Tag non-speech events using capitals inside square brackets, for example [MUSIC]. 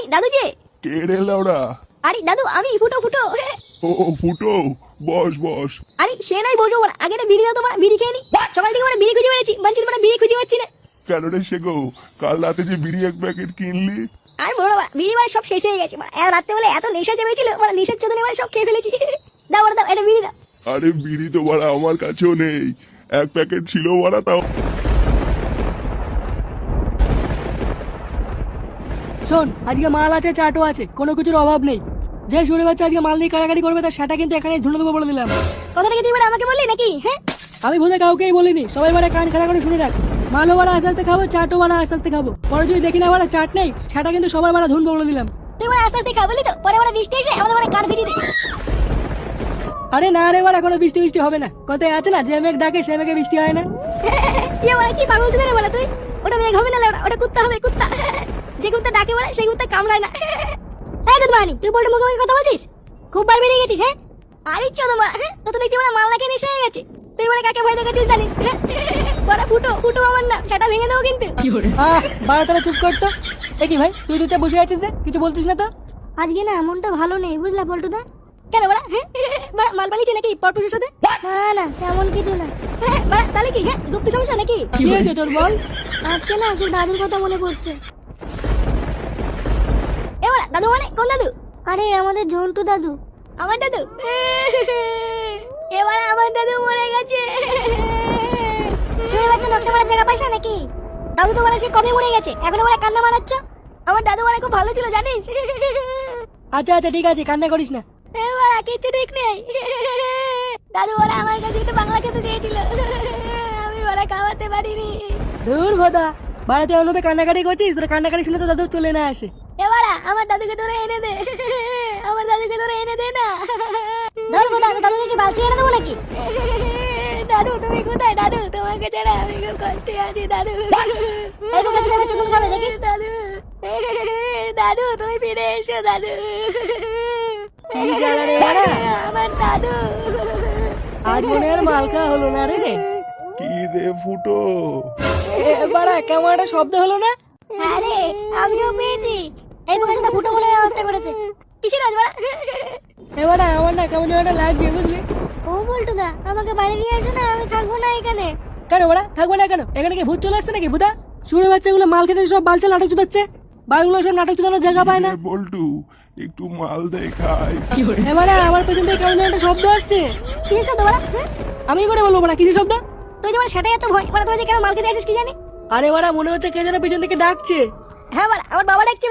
আরে দাদু যে। কে রে আরে দাদু আমি ফুটো ফুটো। ও ফুটো? বস বস। আরে সে নাই বসবো আগে বিড়ি দাও তোমার বিড়ি খেয়ে নি। সকাল থেকে মানে বিড়ি খুঁজে বেড়েছি। বাঞ্চিত মানে বিড়ি খুঁজে পাচ্ছি না। কেন রে শেগো কাল রাতে যে বিড়ি এক প্যাকেট কিনলি? আর বড় মানে সব শেষ হয়ে গেছে। মানে এত রাত্রে বেলা এত নেশা চেপেছিল মানে নেশার চোদনে মানে সব খেয়ে ফেলেছি। দাও বড় দাও এটা বিড়ি দাও। আরে বিড়ি তো বাড়া আমার কাছেও নেই। এক প্যাকেট ছিল বাড়া তাও শোন আজকে মাল আছে চাটও আছে কোনো কিছুর অভাব নেই। যে শুনে বাচ্চা আজকে মাল নিয়ে কারাকারি করবে তার সেটা কিন্তু এখানে ধুনে দেবো বলে দিলাম। কথাটা কি তুই আমাকে বললি নাকি? হ্যাঁ? আমি ভুলে কাউকেই বলিনি সবাই বারে কান খাড়া করে শুনে রাখ। মালও বাড়া আস্তে আস্তে খাব চাটও বাড়া আস্তে আস্তে খাব। পরে যদি দেখি না বাড়া চাট নেই সেটা কিন্তু সবার বাড়া ধুন বলে দিলাম। তুই মানে আস্তে আস্তে খাবলি তো? পরে মানে বৃষ্টি এসে আমাদের ভিজি দে আরে না রে বাড়া কোনো বৃষ্টি বৃষ্টি হবে না। কথায় আছে না? যে মেঘ ডাকে সে মেঘে বৃষ্টি হয় না। [LAUGHS] ইয়ে কি পাগল ছিল রে বলে তুই? ওটা মেঘ হবে না ওটা কুত্তা হবে কুত্তা। যে কুত্তা ডাকে বলে সেই কুত্তা কামড়ায় না। হ্যাঁ গুদমানি তুই বলতে মুখে মুখে কথা বলছিস? খুব বার বেরিয়ে গেছিস হ্যাঁ? আরে চোদ মা তো তো দেখছি মানে মাল লাগে নেশা হয়ে গেছে। তুই মানে কাকে ভয় দেখাচ্ছিস জানিস বড় ফুটো ফুটো আমার না সেটা ভেঙে দেবো কিন্তু। আহ বাড়া তারা চুপ করতো এ কি ভাই তুই চুপচাপ বসে আছিস যে? কিছু বলছিস না তো? আজকে না মনটা ভালো নেই বুঝলা পল্টুদা? কেন বড়া হ্যাঁ? বড়া মাল পালিয়েছে নাকি পরপুরের সাথে? না না তেমন কিছু না। হ্যাঁ, তাহলে কি হ্যাঁ গুপ্ত সমস্যা নাকি? কি হয়েছে তোর বল? আজকে না দাদুর কথা মনে পড়ছে। দাদু মানে কোন দাদু? আরে আমাদের ঝন্টু দাদু। আমার দাদু? এবার আমার দাদু মরে গেছে। শুনে বাচ্চা নকশা মারার জায়গা পাইছ নাকি? দাদু তো মানে সে কবে মরে গেছে? এখনও মানে কান্না মারাচ্ছ? আমার দাদু মানে খুব ভালো ছিল জানিস? আচ্ছা আচ্ছা ঠিক আছে কান্না করিস না। এবার কিছু ঠিক নেই। দাদু ওরা আমার কাছে একটু বাংলা খেতে দিয়েছিল। আমি ওরা খাওয়াতে পারিনি। দূর ভদা বাড়াতে অনুপে কান্নাকাটি করছিস তোর কান্নাকাটি শুনে তো দাদু চলে না আসে। আমার দাদুকে ধরে এনে দে। আমার দাদুকে ধরে এনে দে না। ধরবো দাদু দাদুকে কি বালতি এনে দেবো নাকি? দাদু তুমি কোথায়? দাদু তোমাকে ছাড়া আমি খুব কষ্টে আছি দাদু। দাদু দাদু তুমি ফিরে এসো দাদু। আমার দাদু। আজ মনে আর মাল খাওয়া হলো না রে। কি রে ফুটো? বাড়া কেমন একটা শব্দ হলো না? আরে আমিও পেয়েছি। এই করেছে। কিসের বাড়া? এবারে আমার না কেমন যেন লাগছে বুঝলি। ও বলটু দা আমাকে বাড়ি নিয়ে আসো না আমি থাকব না এখানে। কেন ওরা থাকবে না কেন? এখানে কি ভূত চলে আসছে নাকি ভূতা শুনে বাচ্চাগুলো মাল খেতে সব বালচা নাটক চুদাচ্ছে। বালগুলো সব নাটক চুদানোর জায়গা পায় না। বল্টু একটু মাল এবারে আমার পেছন থেকে কেমন একটা শব্দ আসছে। কিসের শব্দ বাড়া? আমি করে বলব না কিছু শব্দ? তুই যেমন সেটাই এত ভয় মানে তোরা যে কেন মালকে দিয়ে আসিস কি জানি? আরে ওরা মনে হচ্ছে কে যেন পেছন থেকে ডাকছে। হ্যাঁ বাড়া আমার বাবা ডাকছে